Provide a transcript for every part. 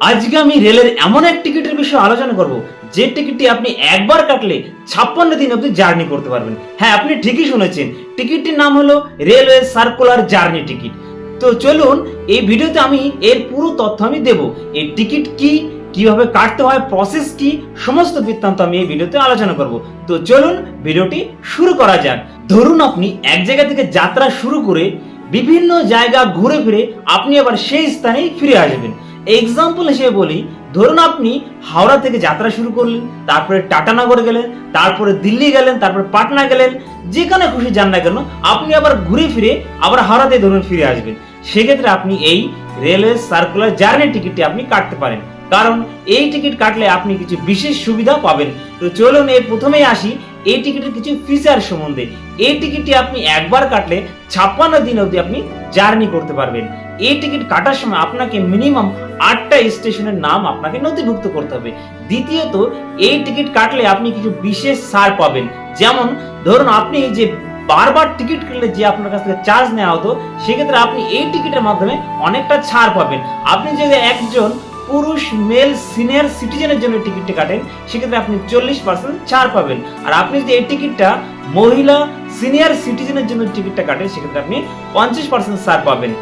আজকে আমি রেলের এমন এক টিকিটের বিষয়ে আলোচনা করব, যে টিকিটটি আপনি একবার কাটলে ছাপ্পান্ন দিন অবধি জার্নি করতে পারবেন। হ্যাঁ আপনি ঠিকই শুনেছেন, টিকিটটির নাম হলো রেলওয়ে সার্কুলার জার্নি টিকিট। তো চলুন, এই ভিডিওতে আমি এর পুরো তথ্য আমি দেব, এই টিকিট কি, কীভাবে কাটতে হয় প্রসেস কি, সমস্ত বৃত্তান্ত আমি এই ভিডিওতে আলোচনা করব। তো চলুন, ভিডিওটি শুরু করা যাক। ধরুন আপনি এক জায়গা থেকে যাত্রা শুরু করে বিভিন্ন জায়গা ঘুরে ফিরে আপনি আবার সেই স্থানেই ফিরে আসবেন। এক্সাম্পল হিসেবে বলি, ধরুন আপনি হাওড়া থেকে যাত্রা শুরু করলেন, তারপরে টাটানগর গেলেন, তারপরে দিল্লি গেলেন, তারপরে পাটনা গেলেন, যেখানে খুশি যান না কেন, আপনি আবার ঘুরে ফিরে আবার হাওড়াতে ধরুন ফিরে আসবেন। সেক্ষেত্রে আপনি এই রেলওয়ে সার্কুলার জার্নি টিকিটটি আপনি কাটতে পারেন। কারণ এই টিকিট কাটলে আপনি কিছু বিশেষ সুবিধা পাবেন। তো চলুন এর প্রথমেই আসি, এই টিকিটের কিছু ফিচার সম্বন্ধে। এই টিকিটটি আপনি একবার কাটলে ছাপ্পান্ন দিন অবধি আপনি জার্নি করতে পারবেন। এই টিকিট কাটার সময় আপনাকে মিনিমাম আটটা স্টেশনের নাম আপনাকে নথিভুক্ত করতে হবে। দ্বিতীয়ত, এই টিকিট কাটলে আপনি কিছু বিশেষ ছাড় পাবেন। যেমন, ধরুন আপনি যে বারবার টিকিট কিনলে যে আপনার কাছ থেকে চার্জ নেওয়া হতো, সেক্ষেত্রে আপনি এই টিকিটের মাধ্যমে অনেকটা ছাড় পাবেন। আপনি যদি একজন পুরুষ, মেল, সিনিয়র সিটিজেনের জন্য টিকিটটি কাটেন, সেক্ষেত্রে আপনি চল্লিশ পার্সেন্ট ছাড় পাবেন। আর আপনি যদি এই টিকিটটা মহিলা, সিনিয়র সিটিজেনের জন্য টিকিটটা কাটেন, সেক্ষেত্রে আপনি পঞ্চাশ পার্সেন্ট ছাড় পাবেন।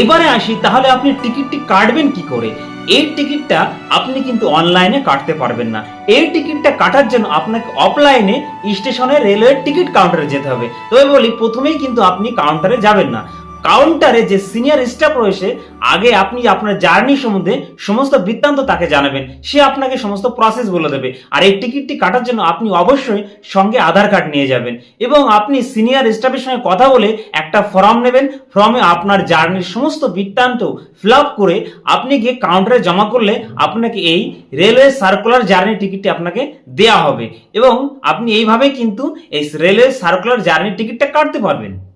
এবারে আসি, তাহলে আপনি টিকিটটি কাটবেন কি করে? এই টিকিটটা আপনি কিন্তু অনলাইনে কাটতে পারবেন না। এই টিকিটটা কাটার জন্য আপনাকে অফলাইনে স্টেশনে রেলওয়ের টিকিট কাউন্টারে যেতে হবে। তবে বলি, প্রথমেই কিন্তু আপনি কাউন্টারে যাবেন না। কাউন্টারে যে সিনিয়র স্টাফ রয়েছে, আগে আপনি আপনার জার্নি সম্বন্ধে সমস্ত বৃত্তান্ত তাকে জানাবেন। সে আপনাকে সমস্ত প্রসেস বলে দেবে। আর এই টিকিটটি কাটার জন্য আপনি অবশ্যই সঙ্গে আধার কার্ড নিয়ে যাবেন। এবং আপনি সিনিয়র স্টাফের সঙ্গে কথা বলে একটা ফর্ম নেবেন। ফর্মে আপনার জার্নির সমস্ত বৃত্তান্ত ফিল করে আপনি গিয়ে কাউন্টারে জমা করলে আপনাকে এই রেলওয়ে সার্কুলার জার্নি টিকিটটি আপনাকে দেয়া হবে। এবং আপনি এইভাবে কিন্তু এই রেলওয়ে সার্কুলার জার্নি টিকিটটা কাটতে পারবেন।